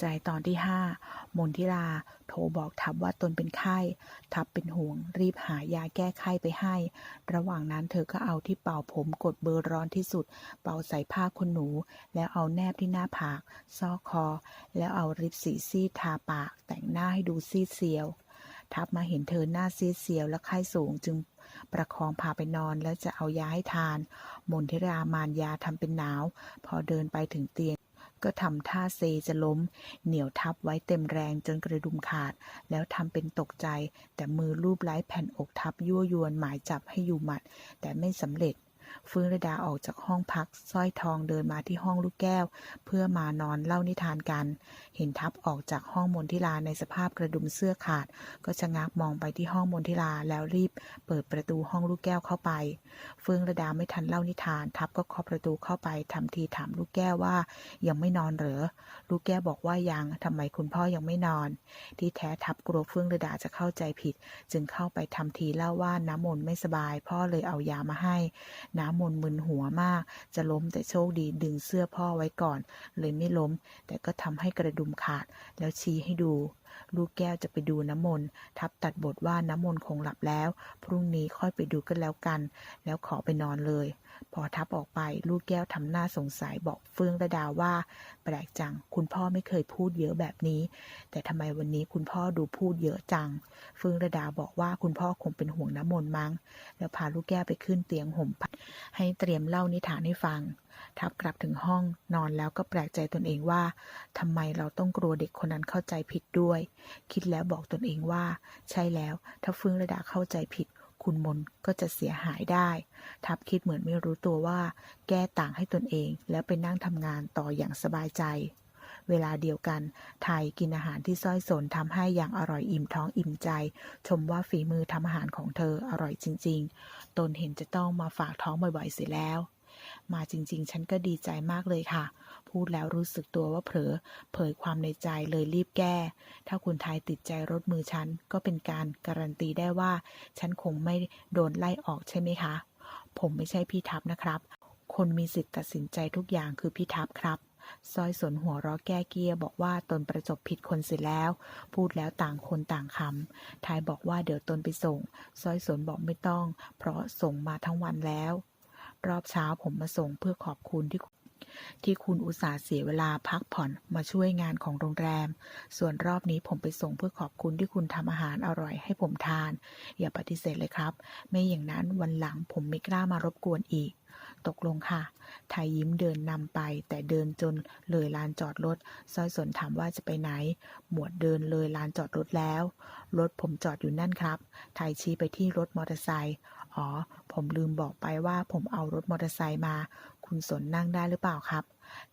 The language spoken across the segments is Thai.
ใจตอนที่ห้ามนทิราโทรบอกทับว่าตนเป็นไข้ ทับเป็นห่วง รีบหายาแก้ไข้ไปให้ ระหว่างนั้นเธอก็เอาที่เป่าผมกดเบอร์ร้อนที่สุด เป่าใส่ผ้าขนหนู แล้วเอาแนบที่หน้าผาก ซอกคอ แล้วเอาริบสีซีทาปาก แต่งหน้าให้ดูซีดเซียว ทับมาเห็นเธอหน้าซีดเซียวและไข้สูงจึงประคองพาไปนอนแล้วจะเอายาให้ทาน มนทิรามานยาทำเป็นหนาว พอเดินไปถึงเตียง ก็ทำท่าเซจะล้ม เหนี่ยวทับไว้เต็มแรงจนกระดุมขาด แล้วทำเป็นตกใจ แต่มือลูบไล้แผ่นอกทับยั่วยวนหมายจับให้อยู่หมัด แต่ไม่สำเร็จ ฟื้นระดาออกจากห้องพักสร้อยทองเดินมาที่ห้องลูกแก้ว เพื่อมานอนเล่านิทานกัน เห็นทับออกจากห้องมนทิลาในสภาพกระดุมเสื้อขาด ก็ชะงักมองไปที่ห้องมนทิลาแล้วรีบ เปิดประตูห้องลูกแก้วเข้าไป เฟื่องระดาไม่ทันเล่านิทาน ทับก็เคาะประตูเข้าไปทำทีถามลูกแก้วว่า ยังไม่นอนเหรอลูกแก้วบอกว่ายังทำไมคุณพ่อยังไม่นอน ที่แท้ทับกลัวเฟื่องระดาจะเข้าใจผิด จึงเข้าไปทำทีเล่าว่าน้ำมนต์ไม่สบาย พ่อเลยเอายามาให้ น้ำมนมึนหัวมาก จะล้มแต่โชคดีดึงเสื้อพ่อไว้ก่อน เลยไม่ล้ม แต่ก็ทำให้กระดุมขาด แล้วชี้ให้ดู ลูกแก้วจะไปดูน้ำมนต์ ทับตัดบทว่าน้ำมนต์คงหลับแล้ว พรุ่งนี้ค่อยไปดูกันแล้วกัน แล้วขอไปนอนเลย พอทับออกไป ลูกแก้วทำหน้าสงสัยบอกเฟื่องระดาว่า แปลกจัง คุณพ่อไม่เคยพูดเยอะแบบนี้ แต่ทำไมวันนี้คุณพ่อดูพูดเยอะจัง เฟื่องระดาบอกว่าคุณพ่อคงเป็นห่วงน้ำมนต์มั้ง แล้วพาลูกแก้วไปขึ้นเตียงห่มผ้าให้เตรียมเล่านิทานให้ฟัง ทับกลับถึงห้องนอนแล้วก็แปลกใจตนเองว่าทำไมเราต้องกลัวเด็กคนนั้นเข้าใจผิดด้วย คิดแล้วบอกตนเองว่า ใช่แล้ว ถ้าฟื่องระดาเข้าใจผิด คุณมนก็จะเสียหายได้ ทับคิดเหมือนไม่รู้ตัวว่า แก้ต่างให้ตนเอง แล้วไปนั่งทำงานต่ออย่างสบายใจเวลาเดียวกัน ไทยกินอาหารที่ซ้อยสนทำให้อย่างอร่อยอิ่มท้องอิ่มใจ ชมว่าฝีมือทำอาหารของเธออร่อยจริง ๆ ตนเห็นจะต้องมาฝากท้องบ่อยๆเสียแล้ว มาจริง ๆ ฉันก็ดีใจมากเลยค่ะ พูดแล้วรู้สึกตัวว่าเผลอ เผยความในใจเลยรีบแก้ ถ้าคุณไทยติดใจรถมือฉัน ก็เป็นการการันตีได้ว่า ฉันคงไม่โดนไล่ออกใช่ไหมคะ ผมไม่ใช่พี่ทัพนะครับ คนมีสิทธิ์ตัดสินใจทุกอย่างคือพี่ทัพครับสร้อยสนหัวราะแก้เกียบอกว่าตนประจบผิดคนเสียแล้ว พูดแล้วต่างคนต่างคำทายบอกว่าเดี๋ยวตนไปส่งสร้อยสนบอกไม่ต้อง เพราะส่งมาทั้งวันแล้ว รอบเช้าผมมาส่งเพื่อขอบคุณที่ที่คุณอุตส่าห์เสียเวลาพักผ่อนมาช่วยงานของโรงแรม ส่วนรอบนี้ผมไปส่งเพื่อขอบคุณที่คุณทำอาหารอร่อยให้ผมทาน อย่าปฏิเสธเลยครับ ไม่อย่างนั้นวันหลังผมไม่กล้ามารบกวนอีก ตกลงค่ะ ไทยยิ้มเดินนำไป แต่เดินจนเลยลานจอดรถสร้อยสนถามว่าจะไปไหน หมวดเดินเลยลานจอดรถแล้ว รถผมจอดอยู่นั่นครับ ไทยชี้ไปที่รถมอเตอร์ไซค์ อ๋อ ผมลืมบอกไปว่าผมเอารถมอเตอร์ไซค์มา คุณสนนั่งได้หรือเปล่าครับ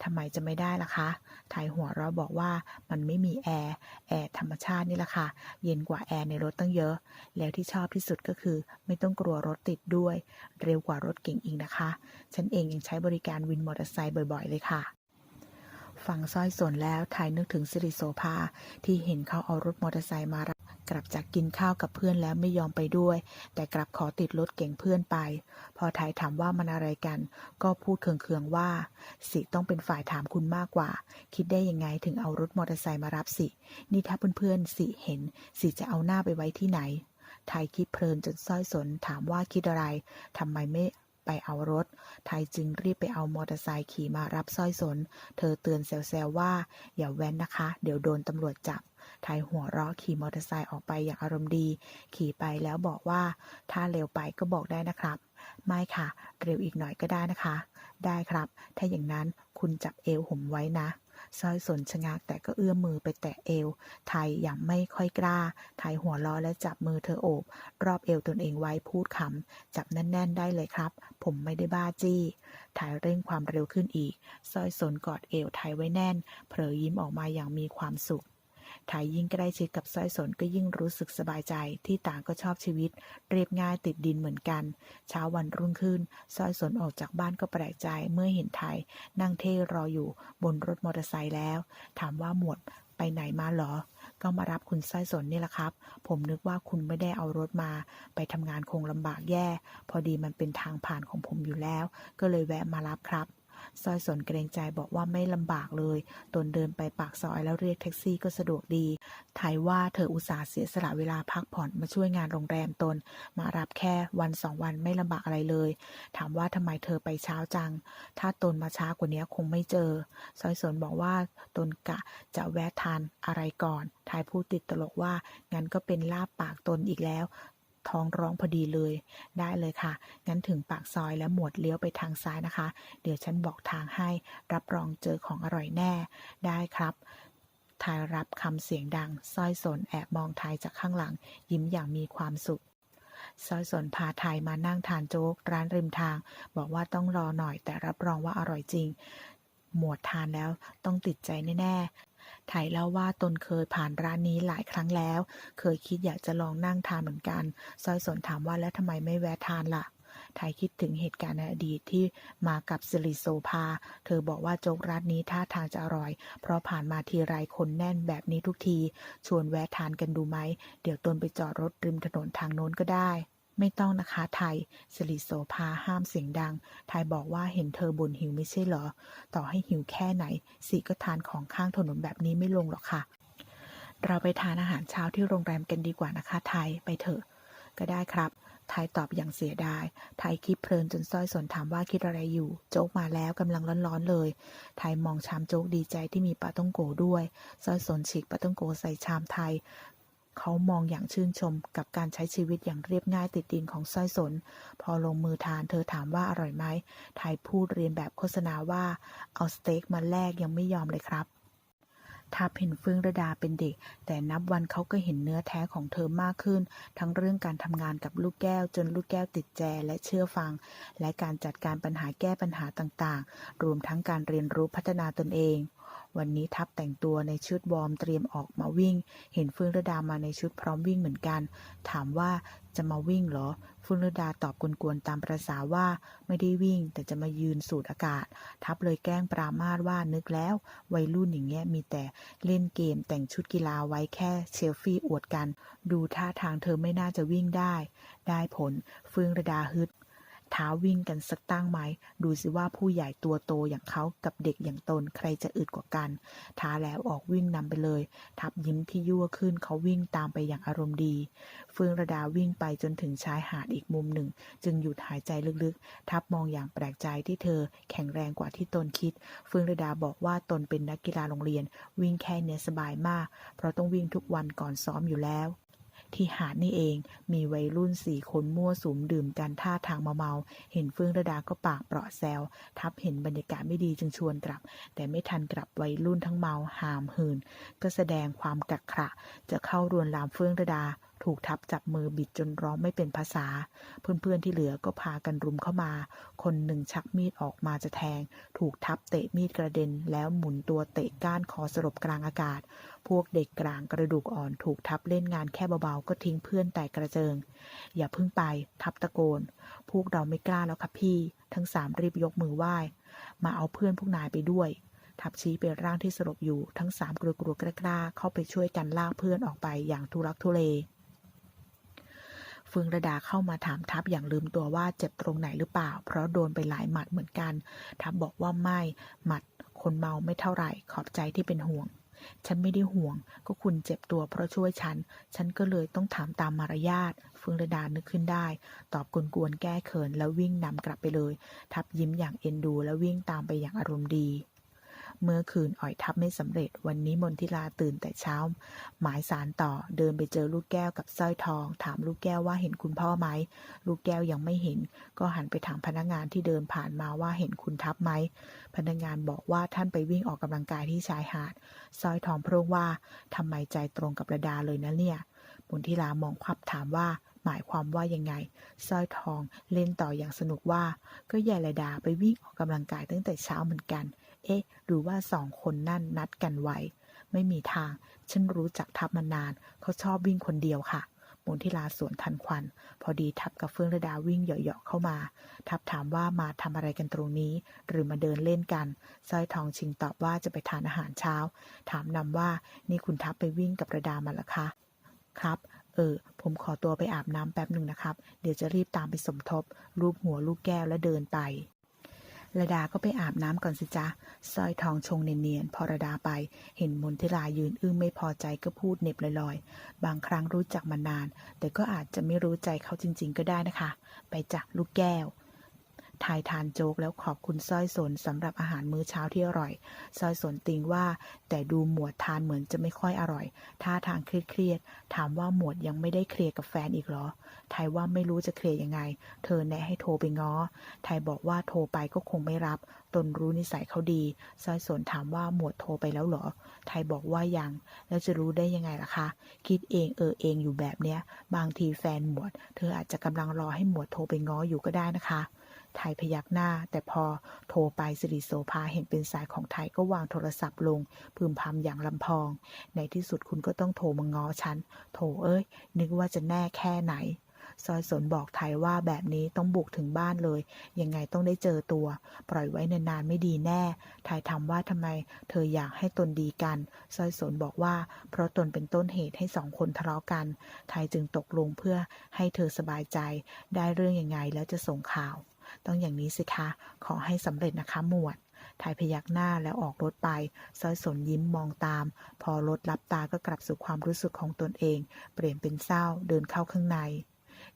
ทำไมจะไม่ได้ล่ะคะไทยหัวเราบอกว่ามันไม่มีแอร์ แอร์ธรรมชาตินี่แหละค่ะ เย็นกว่าแอร์ในรถตั้งเยอะ แล้วที่ชอบที่สุดก็คือ ไม่ต้องกลัวรถติดด้วย เร็วกว่ารถเก่งอีกนะคะ ฉันเองยังใช้บริการวินมอเตอร์ไซค์บ่อยๆ เลยค่ะ ฟังสร้อยสนแล้วไทยนึกถึงสิริโสภา ที่เห็นเขาเอารถมอเตอร์ไซค์มารับกลับจากกินข้าวกับเพื่อนแล้วไม่ยอมไปด้วย แต่กลับขอติดรถเก่งเพื่อนไป พอไทยถามว่ามันอะไรกัน ก็พูดเคืองๆว่า สิต้องเป็นฝ่ายถามคุณมากกว่า คิดได้ยังไงถึงเอารถมอเตอร์ไซค์มารับสิ นี่ถ้าเพื่อนๆสิเห็น สิจะเอาหน้าไปไว้ที่ไหนไทยคิดเพลินจนสร้อยสนถามว่าคิดอะไรทำไมไม่ ไปเอารถ ไทยจึงรีบไปเอามอเตอร์ไซค์ขี่มารับสร้อยสน เธอเตือนแซวๆว่า อย่าแว้นนะคะ เดี๋ยวโดนตำรวจจับ ไทยหัวเราะขี่มอเตอร์ไซค์ออกไปอย่างอารมณ์ดี ขี่ไปแล้วบอกว่า ถ้าเร็วไปก็บอกได้นะครับ ไม่ค่ะ เร็วอีกหน่อยก็ได้นะคะ ได้ครับ ถ้าอย่างนั้นคุณจับเอวผมไว้นะ สร้อยสนชะงักแต่ก็เอื้อมมือไปแตะเอว ไทยอย่างไม่ค่อยกล้า ไทยหัวล้อและจับมือเธอโอบ รอบเอวตนเองไว้พูดคำจับแน่น ๆ ได้เลยครับ ผมไม่ได้บ้าจี้ไทยเร่งความเร็วขึ้นอีกสร้อยสนกอดเอวไทยไว้แน่น เผลอยิ้มออกมาอย่างมีความสุข ไทยยิ่งใกล้ชิดกับสร้อยสนก็ยิ่งรู้สึกสบายใจที่ต่างก็ชอบชีวิต เรียบง่ายติดดินเหมือนกัน เช้าวันรุ่งขึ้นสร้อยสนออกจากบ้านก็แปลกใจเมื่อเห็นไทย นั่งเท่รออยู่บนรถมอเตอร์ไซค์แล้ว ถามว่าหมวดไปไหนมาหรอ ก็มารับคุณสร้อยสนนี่แหละครับ ผมนึกว่าคุณไม่ได้เอารถมา ไปทำงานคงลำบากแย่ พอดีมันเป็นทางผ่านของผมอยู่แล้ว ก็เลยแวะมารับครับ สร้อยสนเกรงใจบอกว่าไม่ลำบากเลย ตนเดินไปปากซอยแล้วเรียกแท็กซี่ก็สะดวกดีไทยว่าเธออุตส่าห์เสียสละเวลาพักผ่อนมาช่วยงานโรงแรมตน มารับแค่วันสองวันไม่ลำบากอะไรเลย ถามว่าทำไมเธอไปเช้าจัง ถ้าตนมาช้ากว่านี้คงไม่เจอสร้อยสนบอกว่าตนกะจะแวะทานอะไรก่อนไทยพูดติดตลกว่างั้นก็เป็นลาบปากตนอีกแล้ว ท้องร้องพอดีเลย ได้เลยค่ะ งั้นถึงปากซอยแล้วหมวดเลี้ยวไปทางซ้ายนะคะ เดี๋ยวฉันบอกทางให้ รับรองเจอของอร่อยแน่ ได้ครับทายรับคำเสียงดังสร้อยสนแอบมองทายจากข้างหลัง ยิ้มอย่างมีความสุขสร้อยสนพาไทยมานั่งทานโจ๊ก ร้านริมทาง บอกว่าต้องรอหน่อยแต่รับรองว่าอร่อยจริง หมวดทานแล้วต้องติดใจแน่ ๆไถเล่าว่าตนเคยผ่านร้านนี้หลายครั้งแล้ว เคยคิดอยากจะลองนั่งทานเหมือนกัน ซอยสนถามว่าแล้วทำไมไม่แวะทานล่ะไทยคิดถึงเหตุการณ์ในอดีตที่มากับสิริโซภา เธอบอกว่าโจ๊กร้านนี้ท่าทางจะอร่อย เพราะผ่านมาทีไรคนแน่นแบบนี้ทุกที ชวนแวะทานกันดูไหม เดี๋ยวตนไปจอดรถริมถนนทางโน้นก็ได้ ไม่ต้องนะคะไทยสิริโสภาห้ามเสียงดัง ไทยบอกว่าเห็นเธอบ่นหิวไม่ใช่เหรอ ต่อให้หิวแค่ไหนสีก็ทานของข้างถนนแบบนี้ไม่ลงหรอกค่ะ เราไปทานอาหารเช้าที่โรงแรมกันดีกว่านะคะไทยไปเถอะ ก็ได้ครับ ไทยตอบอย่างเสียดาย ไทยคิดเพลินจนสร้อยสนถามว่าคิดอะไรอยู่ โจ๊กมาแล้วกำลังร้อนๆเลย ไทยมองชามโจ๊กดีใจที่มีปลาต้องโกด้วยสร้อยสนฉีกปลาต้องโกใส่ชามไทย เขามองอย่างชื่นชมกับการใช้ชีวิตอย่างเรียบง่ายติดดินของสร้อยสน พอลงมือทานเธอถามว่าอร่อยไหมไทยพูดเรียนแบบโฆษณาว่า เอาสเต็กมาแลกยังไม่ยอมเลยครับทับเห็นเฟื่องระดาเป็นเด็ก แต่นับวันเขาก็เห็นเนื้อแท้ของเธอมากขึ้น ทั้งเรื่องการทำงานกับลูกแก้ว จนลูกแก้วติดแจและเชื่อฟัง และการจัดการปัญหาแก้ปัญหาต่างๆ รวมทั้งการเรียนรู้พัฒนาตนเอง วันนี้ทับแต่งตัวในชุดวอร์มเตรียมออกมาวิ่ง เห็นเฟื่องระดามาในชุดพร้อมวิ่งเหมือนกัน ถามว่าจะมาวิ่งเหรอเฟื่องระดาตอบกวนๆตามประษาว่าไม่ได้วิ่ง แต่จะมายืนสูดอากาศ ทับเลยแกล้งปรามาสว่านึกแล้ว วัยรุ่นอย่างเงี้ยมีแต่เล่นเกมแต่งชุดกีฬาไว้แค่เชลฟี่อวดกัน ดูท่าทางเธอไม่น่าจะวิ่งได้ ได้ผลเฟื่องระดาฮึด ท้าวิ่งกันสักตั้งไหม ดูสิว่าผู้ใหญ่ตัวโตอย่างเขากับเด็กอย่างตนใครจะอึดกว่ากัน ท้าแล้วออกวิ่งนำไปเลย ทับยิ้มที่ยั่วขึ้นเขาวิ่งตามไปอย่างอารมณ์ดี เฟืองระดาวิ่งไปจนถึงชายหาดอีกมุมหนึ่ง จึงหยุดหายใจลึกๆ ทับมองอย่างแปลกใจที่เธอแข็งแรงกว่าที่ตนคิด เฟืองระดาบอกว่าตนเป็นนักกีฬาโรงเรียน วิ่งแค่เนี้ยสบายมาก เพราะต้องวิ่งทุกวันก่อนซ้อมอยู่แล้ว ที่หาดนี่เอง มีวัยรุ่นสี่คนมั่วสุมดื่มกันท่าทางเมาๆเห็นเฟื่องระดาก็ปากเปราะแซว ทับเห็นบรรยากาศไม่ดีจึงชวนกลับ แต่ไม่ทันกลับวัยรุ่นทั้งเมาหามหืนก็แสดงความกักขระจะเข้ารวนลามเฟื่องระดา ถูกทับจับมือบิดจนร้องไม่เป็นภาษา เพื่อนๆที่เหลือก็พากันรุมเข้ามา คนหนึ่งชักมีดออกมาจะแทง ถูกทับเตะมีดกระเด็น แล้วหมุนตัวเตะก้านคอสลบกลางอากาศ พวกเด็กกลางกระดูกอ่อนถูกทับเล่นงานแค่เบาๆก็ทิ้งเพื่อนแตกกระเจิง อย่าพิ่งไปทับตะโกน พวกเราไม่กล้าแล้วครับพี่ ทั้งสามรีบยกมือไหว้ มาเอาเพื่อนพวกนายไปด้วยทับชี้ไปร่างที่สลบอยู่ทั้งสามกลัวๆกล้าๆเข้าไปช่วยกันลากเพื่อนออกไปอย่างทุรักทุเล เฟืองระดาเข้ามาถามทัพอย่างลืมตัวว่าเจ็บตรงไหนหรือเปล่า เพราะโดนไปหลายหมัดเหมือนกัน ทัพบอกว่าไม่หมัดคนเมาไม่เท่าไหร่ขอบใจที่เป็นห่วง ฉันไม่ได้ห่วง ก็คุณเจ็บตัวเพราะช่วยฉัน ฉันก็เลยต้องถามตามมารยาทเฟืองระดานึกขึ้นได้ ตอบกวนๆแก้เขินแล้ววิ่งนำกลับไปเลย ทับยิ้มอย่างเอ็นดู แล้ววิ่งตามไปอย่างอารมณ์ดี เมื่อคืนอ่อยทับไม่สำเร็จ วันนี้มนทิลาตื่นแต่เช้า หมายสารต่อเดินไปเจอลูกแก้วกับสร้อยทอง ถามลูกแก้วว่าเห็นคุณพ่อไหม ลูกแก้วยังไม่เห็น ก็หันไปถามพนักงานที่เดินผ่านมาว่าเห็นคุณทับไหม พนักงานบอกว่าท่านไปวิ่งออกกำลังกายที่ชายหาดสร้อยทองพระว่าทำไมใจตรงกับระดาเลยนะเนี่ยมนทิลามองควับถามว่าหมายความว่ายังไงสร้อยทองเล่นต่ออย่างสนุกว่า ก็ยายระดาไปวิ่งออกกำลังกายตั้งแต่เช้าเหมือนกัน เอ๊ะ หรือว่าสองคนนั่นนัดกันไว้ ไม่มีทาง ฉันรู้จักทับมานาน เขาชอบวิ่งคนเดียวค่ะมนทิลาสวนทันควัน พอดีทับกับเฟื่องระดาวิ่งเหยาะๆเข้ามา ทับถามว่ามาทำอะไรกันตรงนี้ หรือมาเดินเล่นกันสร้อยทองชิงตอบว่าจะไปทานอาหารเช้า ถามนำว่านี่คุณทับไปวิ่งกับระดามาเหรอคะ ครับ เออ ผมขอตัวไปอาบน้ำแป๊บหนึ่งนะครับ เดี๋ยวจะรีบตามไปสมทบ รูปหัวลูกแก้วและเดินไป ระดาก็ไปอาบน้ำก่อนสิจ๊ะสร้อยทองชงเนียนๆ พอระดาไป เห็นมนทิลายืนอึ้งไม่พอใจก็พูดเน็บลอยๆ บางครั้งรู้จักมานาน แต่ก็อาจจะไม่รู้ใจเขาจริงๆก็ได้นะคะ ไปจักลูกแก้ว ทายทานโจ๊กแล้วขอบคุณสร้อยสนสำหรับอาหารมื้อเช้าที่อร่อยสร้อยสนติงว่า แต่ดูหมวดทานเหมือนจะไม่ค่อยอร่อยท่าทางเครียดๆถามว่าหมวดยังไม่ได้เคลียร์กับแฟนอีกเหรอไทยว่าไม่รู้จะเคลียร์ยังไง เธอแนะให้โทรไปง้อ ไทยบอกว่าโทรไปก็คงไม่รับ ตนรู้นิสัยเขาดีสร้อยสนถามว่าหมวดโทรไปแล้วเหรอ ไทยบอกว่ายัง แล้วจะรู้ได้ยังไงล่ะคะ คิดเองเออเองอยู่แบบเนี้ย บางทีแฟนหมวด เธออาจจะกำลังรอให้หมวดโทรไปง้ออยู่ก็ได้นะคะ ไทยพยักหน้า แต่พอโทรไปสิริโสภาเห็นเป็นสายของไทยก็วางโทรศัพท์ลงพึมพำอย่างลำพอง ในที่สุดคุณก็ต้องโทรมาง้อฉัน โถเอ้ย นึกว่าจะแน่แค่ไหนซอยสนบอกไทยว่าแบบนี้ต้องบุกถึงบ้านเลย ยังไงต้องได้เจอตัว ปล่อยไว้นานๆไม่ดีแน่ ไทยถามว่าทำไม เธออยากให้ตนดีกันซอยสนบอกว่า เพราะตนเป็นต้นเหตุให้สองคนทะเลาะกัน ไทยจึงตกลงเพื่อให้เธอสบายใจ ได้เรื่องยังไงแล้วจะส่งข่าว ต้องอย่างนี้สิคะ ขอให้สำเร็จนะคะหมวดไทยพยักหน้าแล้วออกรถไปซอยสนยิ้มมองตาม พอรถลับตาก็กลับสู่ความรู้สึกของตนเอง เปลี่ยนเป็นเศร้าเดินเข้าข้างใน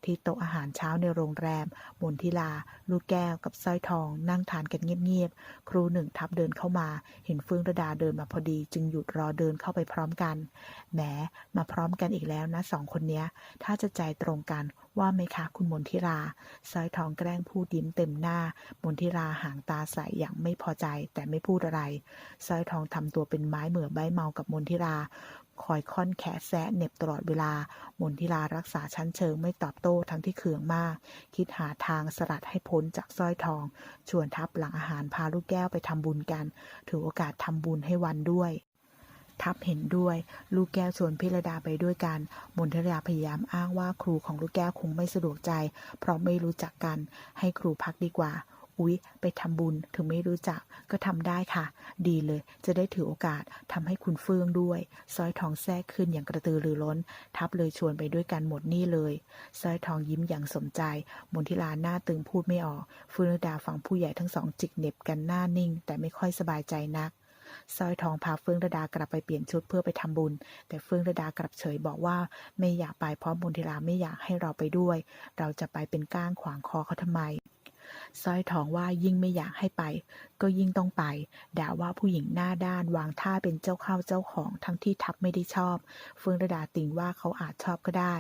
ที่โต๊ะอาหารเช้าในโรงแรมมนทิลา ลูกแก้วกับสร้อยทอง นั่งทานกันเงียบๆ ครูหนึ่งทับเดินเข้ามา เห็นเฟื่องระดาเดินมาพอดี จึงหยุดรอเดินเข้าไปพร้อมกัน แหม มาพร้อมกันอีกแล้วนะสองคนเนี้ย ถ้าจะใจตรงกันว่าไหมคะคุณมนทิราสร้อยทองแกล้งพูดยิ้มเต็มหน้า มนทิราหางตาใสอย่างไม่พอใจแต่ไม่พูดอะไรสร้อยทองทำตัวเป็นไม้เหมือใบเมากับมนทิราคอยค่อนแขะแซะเน็บตลอดเวลา มนทิรารักษาชั้นเชิงไม่ตอบโต้ทั้งที่เคืองมาก คิดหาทางสลัดให้พ้นจากสร้อยทอง ชวนทัพหลังอาหารพาลูกแก้วไปทำบุญกัน ถือโอกาสทำบุญให้วันด้วย ทัพเห็นด้วย ลูกแก้วชวนพิรดาไปด้วยกัน มนทราพยายามอ้างว่าครูของลูกแก้วคงไม่สะดวกใจ เพราะไม่รู้จักกัน ให้ครูพักดีกว่า อุ๊ย ไปทำบุญถึงไม่รู้จักก็ทำได้ค่ะ ดีเลย จะได้ถือโอกาสทำให้คุณเฟื่องด้วยสร้อยทองแทรกขึ้นอย่างกระตือรือร้น ทับเลยชวนไปด้วยกันหมดนี่เลยสร้อยทองยิ้มอย่างสมใจ มนทิลาหน้าตึงพูดไม่ออก เฟื่องระดาฟังผู้ใหญ่ทั้งสองจิกเหน็บกันหน้านิ่ง แต่ไม่ค่อยสบายใจนัก สร้อยทองพาเฟื่องระดากลับไปเปลี่ยนชุดเพื่อไปทำบุญ แต่เฟื่องระดากลับเฉยบอกว่าไม่อยากไปเพราะมนทิราไม่อยากให้เราไปด้วย เราจะไปเป็นก้างขวางคอเขาทำไมสร้อยทองว่ายิ่งไม่อยากให้ไป ก็ยิ่งต้องไป ด่าว่าผู้หญิงหน้าด้านวางท่าเป็นเจ้าเข้าเจ้าของทั้งที่ทับไม่ได้ชอบ เฟื่องระดาติงว่าเขาอาจชอบก็ได้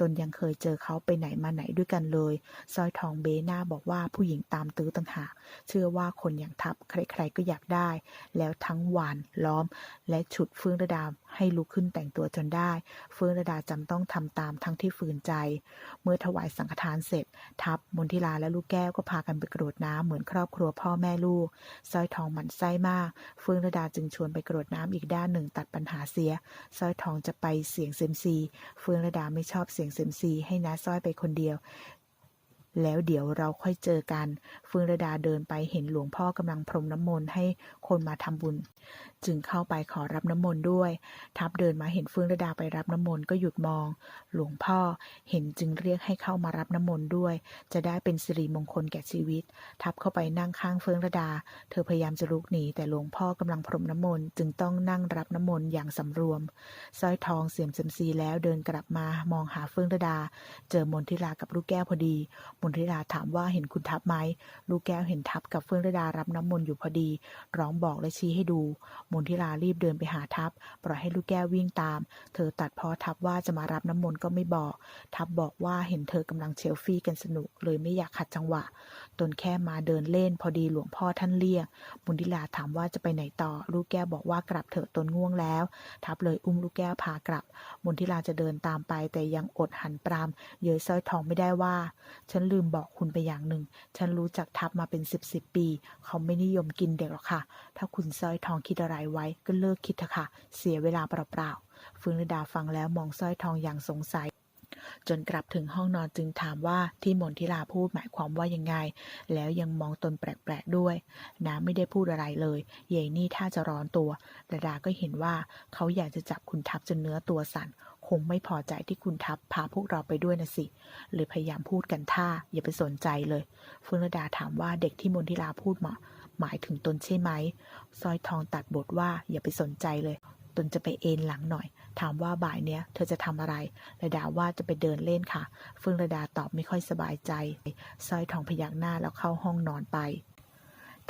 ตนยังเคยเจอเขาไปไหนมาไหนด้วยกันเลยสร้อยทองเบหน้าบอกว่าผู้หญิงตามตื้อต่างหากเชื่อว่าคนอย่างทับใครๆก็อยากได้ แล้วทั้งหวานล้อม และฉุดเฟื่องระดาให้ลุกขึ้นแต่งตัวจนได้ เฟื่องระดาจำต้องทำตามทั้งที่ฝืนใจ เมื่อถวายสังฆทานเสร็จ ทัพมนทิลาและลูกแก้วก็พากันไปกระโดดน้ำเหมือนครอบครัวพ่อแม่ลูกสร้อยทองหมันไส้มาก เฟื่องระดาจึงชวนไปกรวดน้ำอีกด้านหนึ่งตัดปัญหาเสียสร้อยทองจะไปเสียงเซมซี เฟื่องระดาไม่ชอบเสียงเซมซี ให้น้าสร้อยไปคนเดียวแล้วเดี๋ยวเราค่อยเจอกัน เฟื่องระดาเดินไปเห็นหลวงพ่อกำลังพรมน้ำมนต์ให้คนมาทำบุญจึงเข้าไปขอรับน้ำมนต์ด้วย ทับเดินมาเห็นเฟื่องระดาไปรับน้ำมนต์ก็หยุดมอง หลวงพ่อเห็นจึงเรียกให้เข้ามารับน้ำมนต์ด้วย จะได้เป็นสิริมงคลแก่ชีวิต ทับเข้าไปนั่งข้างเฟื่องระดา เธอพยายามจะลุกหนีแต่หลวงพ่อกำลังพรมน้ำมนต์จึงต้องนั่งรับน้ำมนต์อย่างสำรวมสร้อยทองเสียมเซมซีแล้วเดินกลับมามองหาเฟื่องระดา เจอมนทิลากับลูกแก้วพอดี มนทิลาถามว่าเห็นคุณทับไหมลูกแก้วเห็นทับกับเฟื่องระดารับน้ำมนต์อยู่พอดี ร้องบอกและชี้ให้ดูมนทิลารีบเดินไปหาทับปล่อยให้ลูกแก้ววิ่งตาม เธอตัดพ้อทับว่าจะมารับน้ำมนต์ก็ไม่บอก ทับบอกว่าเห็นเธอกำลังเชลฟี่กันสนุก เลยไม่อยากขัดจังหวะ ตนแค่มาเดินเล่นพอดีหลวงพ่อท่านเรียกมนทิลาถามว่าจะไปไหนต่อ ลูกแก้วบอกว่ากลับเถอะตนง่วงแล้ว ทับเลยอุ้มลูกแก้วพากลับมนทิลาจะเดินตามไป แต่ยังอดหันปรามเย้ยสร้อยทองไม่ได้ว่า ฉันลืมบอกคุณไปอย่างหนึ่ง ฉันรู้จักทับมาเป็นสิบสิบปี เขาไม่นิยมกินเด็กหรอกค่ะ ถ้าคุณสร้อยทองคิดอะไรไว้ก็เลิกคิดเถอะค่ะ เสียเวลาเปล่าๆฟืองระดาฟังแล้วมองสร้อยทองอย่างสงสัย จนกลับถึงห้องนอนจึงถามว่าที่มนทิลาพูดหมายความว่ายังไง แล้วยังมองตนแปลกๆด้วย น้ำไม่ได้พูดอะไรเลยเยนี่ถ้าจะร้อนตัวระดาก็เห็นว่าเขาอยากจะจับคุณทับจนเนื้อตัวสั่นคงไม่พอใจที่คุณทัพพาพวกเราไปด้วยนะสิเลยพยายามพูดกันท่าอย่าไปสนใจเลยเฟื่องระดาถามว่าเด็กที่มนทิลาพูดมา หมายถึงตนใช่ไหมสร้อยทองตัดบทว่าอย่าไปสนใจเลย ตนจะไปเอนหลังหน่อย ถามว่าบ่ายเนี้ยเธอจะทำอะไรระดาว่าจะไปเดินเล่นค่ะ เฟื่องระดาตอบไม่ค่อยสบายใจสร้อยทองพยักหน้าแล้วเข้าห้องนอนไป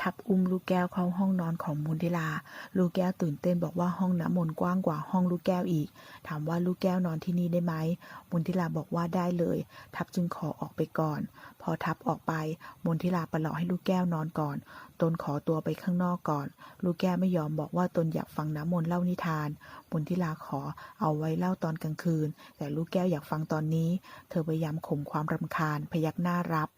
ทับอุ้มลูกแก้วเข้าห้องนอนของมุนทิลา ลูกแก้วตื่นเต้นบอกว่าห้องน้ำมนต์กว้างกว่าห้องลูกแก้วอีก ถามว่าลูกแก้วนอนที่นี่ได้ไหมมุนทิลาบอกว่าได้เลย ทับจึงขอออกไปก่อน พอทับออกไปมุนทิลาประหลอกให้ลูกแก้วนอนก่อน ตนขอตัวไปข้างนอกก่อน ลูกแก้วไม่ยอมบอกว่าตนอยากฟังน้ำมนต์เล่านิทานมุนทิลาขอเอาไว้เล่าตอนกลางคืน แต่ลูกแก้วอยากฟังตอนนี้ เธอพยายามข่มความรำคาญพยักหน้ารับ